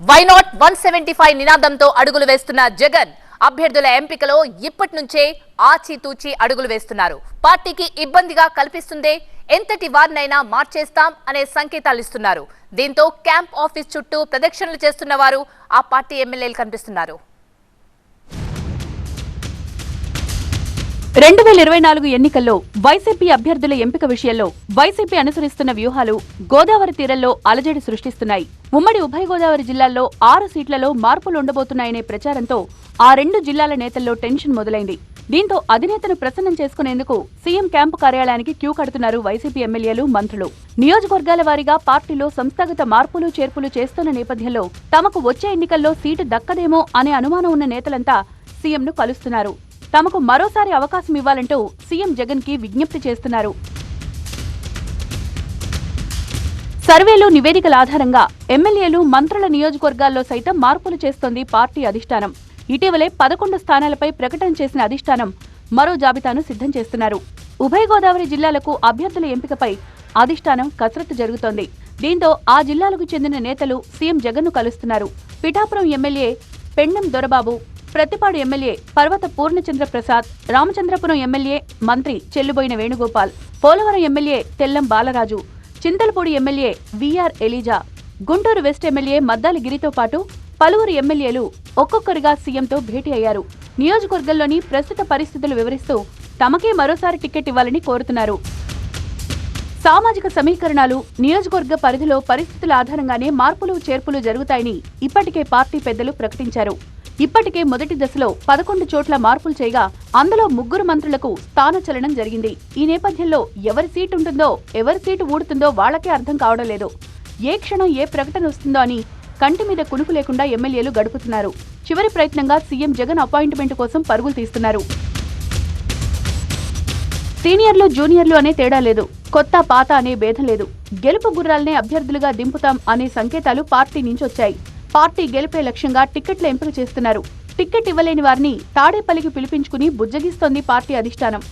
Why not one seventy five నినాదంతో అడుగులు వేస్తున్న జగన్ అభ్యర్థుల ఎంపికలో ఇప్పటి నుంచే ఆచితూచి అడుగులు వేస్తున్నారు. పార్టీకి ఇబ్బందిగా కల్పిస్తుందే ఎంతటి వారినైనా మార్చేస్తాం అనే సంకేతాలు ఇస్తున్నారు. దీంతో క్యాంప్ ఆఫీస్ చుట్టూ ప్రదక్షిణలు చేస్తున్న వారు ఆ పార్టీ ఎమ్మెల్యేలు కనిపిస్తున్నారు. రెండు వేల ఇరవై నాలుగు ఎన్నికల్లో వైసీపీ అభ్యర్థుల ఎంపిక విషయంలో వైసీపీ అనుసరిస్తున్న వ్యూహాలు గోదావరి తీరంలో అలజడి సృష్టిస్తున్నాయి. ఉమ్మడి ఉభయ గోదావరి జిల్లాల్లో ఆరు సీట్లలో మార్పులు ఉండబోతున్నాయనే ప్రచారంతో ఆ రెండు జిల్లాల నేతల్లో టెన్షన్ మొదలైంది. దీంతో అధినేతను ప్రసన్నం చేసుకునేందుకు సీఎం క్యాంపు కార్యాలయానికి క్యూ కడుతున్నారు వైసీపీ ఎమ్మెల్యేలు మంత్రులు. నియోజకవర్గాల వారీగా పార్టీలో సంస్థాగత మార్పులు చేర్పులు చేస్తున్న నేపథ్యంలో తమకు వచ్చే ఎన్నికల్లో సీటు దక్కదేమో అనే అనుమానం ఉన్న నేతలంతా సీఎంను కలుస్తున్నారు. తమకు మరోసారి అవకాశం ఇవ్వాలంటూ సీఎం జగన్కి విజ్ఞప్తి చేస్తున్నారు. సర్వేలు నివేదికల ఆధారంగా ఎమ్మెల్యేలు మంత్రుల నియోజకవర్గాల్లో సైతం మార్పులు చేస్తోంది పార్టీ అధిష్టానం. ఇటీవలే పదకొండు స్థానాలపై ప్రకటన చేసిన అధిష్టానం మరో జాబితాను సిద్ధం చేస్తున్నారు. ఉభయ గోదావరి జిల్లాలకు అభ్యర్థుల ఎంపికపై అధిష్టానం కసరత్తు జరుగుతోంది. దీంతో ఆ జిల్లాలకు చెందిన నేతలు సీఎం జగన్ను కలుస్తున్నారు. Pithapuram MLA Pendem Dorababu Prathipadu MLA Parvatha Purnachandra Prasad Ramachandrapuram MLA మంత్రి Chelluboina Venugopal Polavaram MLA Tellam Balaraju Chintalapudi MLA V R Eliza Guntur west MLA Maddali గిరితో పాటు పలువురు ఎమ్మెల్యేలు ఒక్కొక్కరుగా సీఎంతో భేటీ అయ్యారు. నియోజకవర్గంలోని ప్రస్తుత పరిస్థితులు వివరిస్తూ తమకే మరోసారి టికెట్ ఇవ్వాలని కోరుతున్నారు. సామాజిక సమీకరణాలు నియోజకవర్గ పరిధిలో పరిస్థితుల ఆధారంగానే మార్పులు చేర్పులు జరుగుతాయని ఇప్పటికే పార్టీ పెద్దలు ప్రకటించారు. ఇప్పటికే మొదటి దశలో పదకొండు చోట్ల మార్పులు చేయగా అందులో ముగ్గురు మంత్రులకు స్థానచలనం జరిగింది. ఈ నేపథ్యంలో ఎవరి సీటు ఉంటుందో ఎవరి సీటు ఊడుతుందో వాళ్ళకే అర్థం కావడం లేదు. ఏ క్షణం ఏ ప్రకటన వస్తుందో అని కంటి మీద కునుకు లేకుండా ఎమ్మెల్యేలు గడుపుతున్నారు. చివరి ప్రయత్నంగా సీఎం జగన్ అపాయింట్మెంట్ కోసం పరుగులు తీస్తున్నారు. సీనియర్లు జూనియర్లు అనే తేడా లేదు. కొత్త పాత అనే భేదం లేదు. గెలుపు గుర్రాలనే అభ్యర్థులుగా దింపుతాం అనే సంకేతాలు పార్టీ నుంచి వచ్చాయి. పార్టీ గెలిపే లక్ష్యంగా టిక్కెట్ల ఎంపిక చేస్తున్నారు. టిక్కెట్ ఇవ్వలేని వారిని తాడేపల్లికి పిలిపించుకుని బుజ్జగిస్తోంది పార్టీ అధిష్టానం.